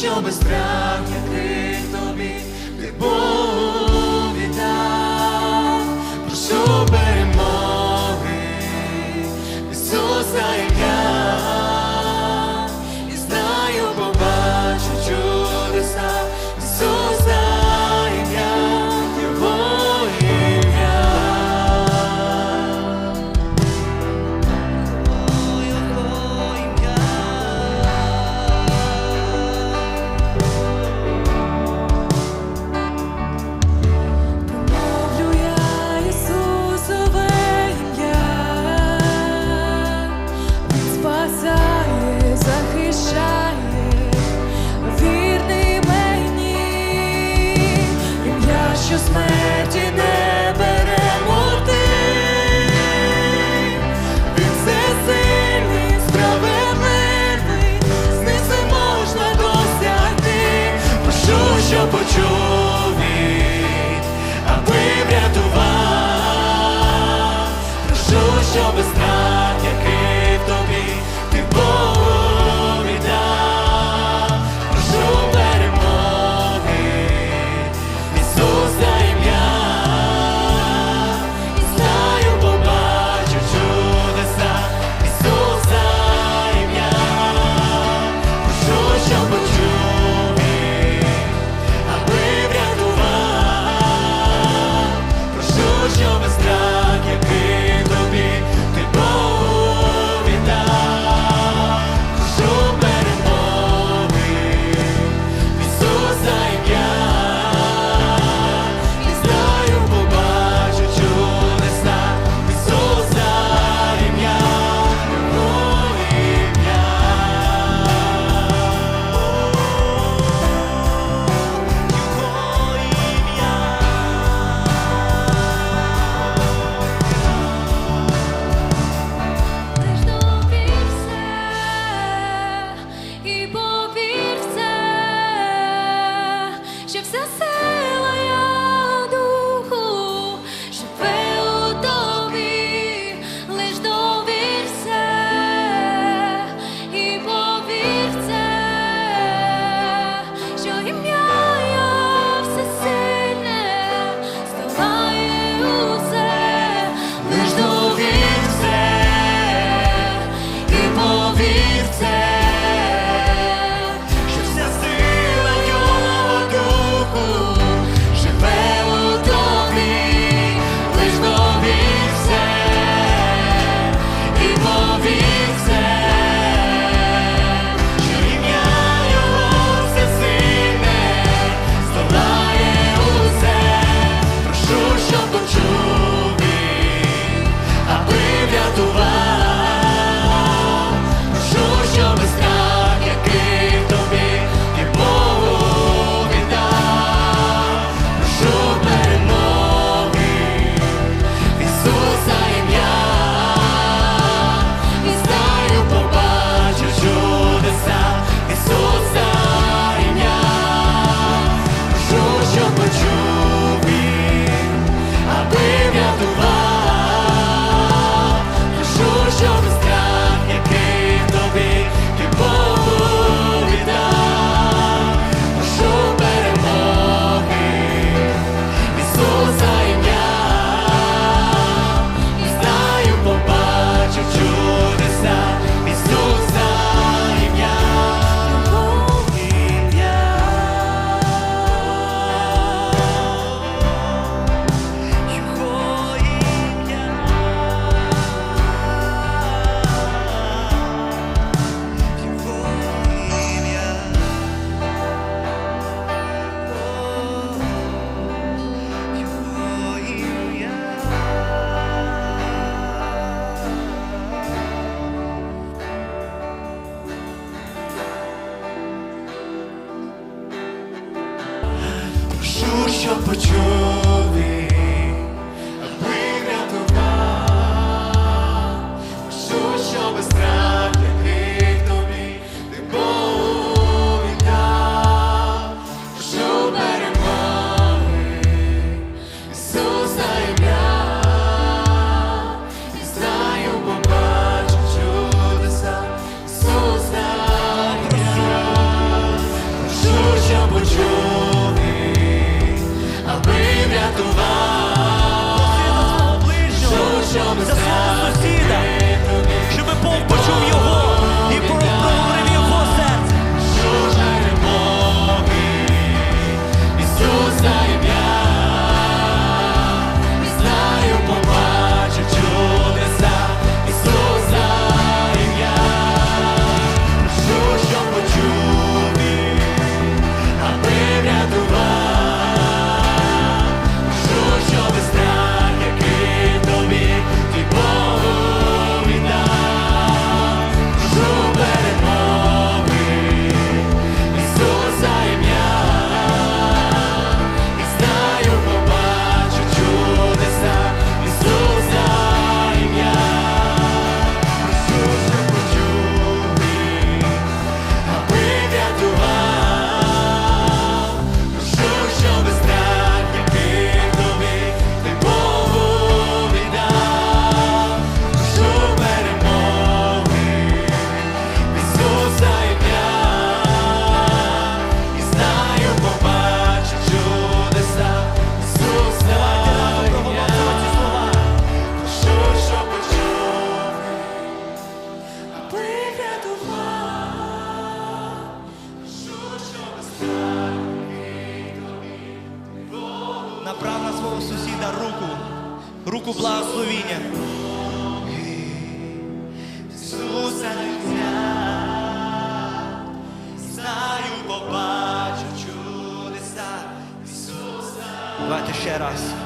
що без страх, який тобі ти повідав, прошу перемоги Ісуса. just my sua torcida. Направ на свого сусіда руку, руку благословіння. Ісуса людя, знаю, побачу чудеса Ісуса. Давайте ще раз.